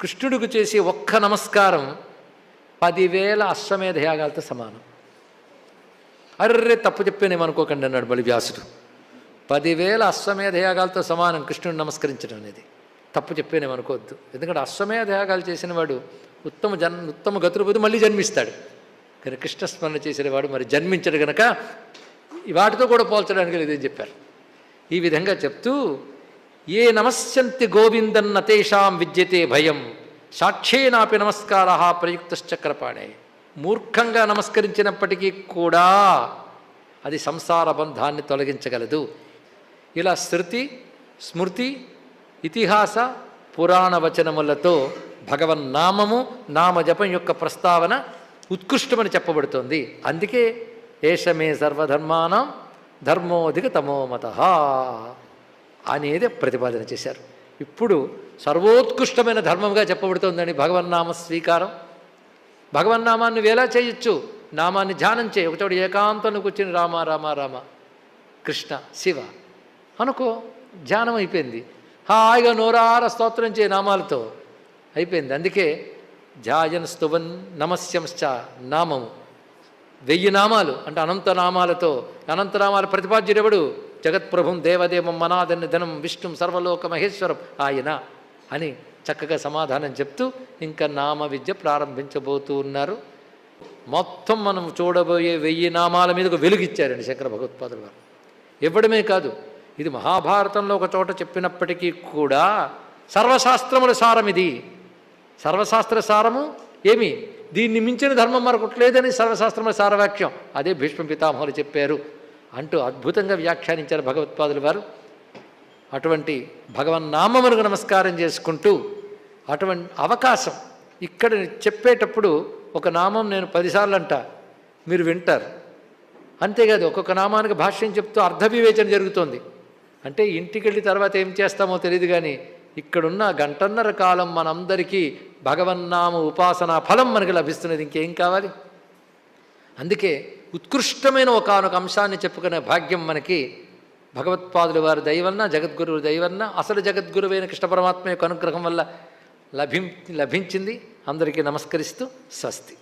కృష్ణుడికి చేసే ఒక్క నమస్కారం పదివేల అశ్వమేధ యాగాలతో సమానం. అర్రే తప్పు చెప్పానేమనుకోకండి అన్నాడు మళ్ళీ వ్యాసుడు. పదివేల అశ్వమేధ యాగాలతో సమానం కృష్ణుడు నమస్కరించడం అనేది. తప్పు చెప్పానేమనుకోవద్దు ఎందుకంటే అశ్వమేధ యాగాలు చేసిన వాడు ఉత్తమ జన్ ఉత్తమ గతులు పోతే మళ్ళీ జన్మిస్తాడు. కానీ కృష్ణస్మరణ చేసేవాడు మరి జన్మించడు గనక వాటితో కూడా పోల్చడానికి లేదని చెప్పారు. ఈ విధంగా చెప్తూ ఏ నమస్యంతి గోవిందన్న తేషాం విద్యతే భయం. సాక్షేనాపి నమస్కార ప్రయుక్తశ్చక్రపాణే మూర్ఖంగా నమస్కరించినప్పటికీ కూడా అది సంసార బంధాన్ని తొలగించగలదు. ఇలా శృతి స్మృతి ఇతిహాస పురాణ వచనములతో భగవన్నామము నామజపం యొక్క ప్రస్తావన ఉత్కృష్టమని చెప్పబడుతోంది. అందుకే ఏషమే సర్వధర్మానం ధర్మోధిక తమోమత అనేది ప్రతిపాదన చేశారు. ఇప్పుడు సర్వోత్కృష్టమైన ధర్మంగా చెప్పబడుతోందని భగవన్నామ స్వీకారం. భగవన్నామాన్ని వేలా చేయొచ్చు నామాన్ని ధ్యానం చేయి. ఒకచోటి ఏకాంతంలో కూర్చుని రామ రామ రామ కృష్ణ శివ. అనుకో ధ్యానం అయిపోయింది. హాయిగా నూరార స్తోత్రం చే నామాలతో. అయిపోయింది. అందుకే ధ్యాయన్ స్తువన్ నమస్యంశ్చ నామము. వెయ్యి నామాలు అంటే అనంత నామాలతో. అనంత ప్రతిపాద్యుడెవడు జగత్ప్రభుం దేవదేవం మనాదన్ని ధనం విష్ణుం సర్వలోక మహేశ్వరం ఆయన అని చక్కగా సమాధానం చెప్తూ ఇంకా నామ విద్య ప్రారంభించబోతూ ఉన్నారు. మొత్తం మనం చూడబోయే వెయ్యి నామాల మీదకు వెలుగిచ్చారండి శంకర భగవత్పాదులు గారు. ఇవ్వడమే కాదు ఇది మహాభారతంలో ఒక చోట చెప్పినప్పటికీ కూడా సర్వశాస్త్రముల సారం ఇది. సర్వశాస్త్ర సారము ఏమి? దీన్ని మించిన ధర్మం మరొకటి లేదని సర్వశాస్త్రముల సారవాక్యం. అదే భీష్మ పితామహులు చెప్పారు. అంటూ అద్భుతంగా వ్యాఖ్యానించారు భగవత్పాదులు వారు. అటువంటి భగవన్నామమునకు నమస్కారం చేసుకుంటూ అటువంటి అవకాశం ఇక్కడ చెప్పేటప్పుడు ఒక నామం నేను పదిసార్లు అంట మీరు వింటారు. అంతేకాదు ఒక్కొక్క నామానికి భాష్యం చెప్తూ అర్థ వివేచన జరుగుతోంది. అంటే ఇంటికి వెళ్ళి తర్వాత ఏం చేస్తామో తెలియదు కానీ ఇక్కడున్న గంటన్నర కాలం మనందరికీ భగవన్నామ ఉపాసనా ఫలం మనకి లభిస్తున్నది. ఇంకేం కావాలి? అందుకే ఉత్కృష్టమైన ఒకనొక అంశాన్ని చెప్పుకునే భాగ్యం మనకి భగవత్పాదుల వారి దయవలన జగద్గురువు దయవలన అసలు జగద్గురువైన కృష్ణ పరమాత్మ యొక్క అనుగ్రహం వల్ల లభిం లభించింది. అందరికీ నమస్కరిస్తూ స్వస్తి.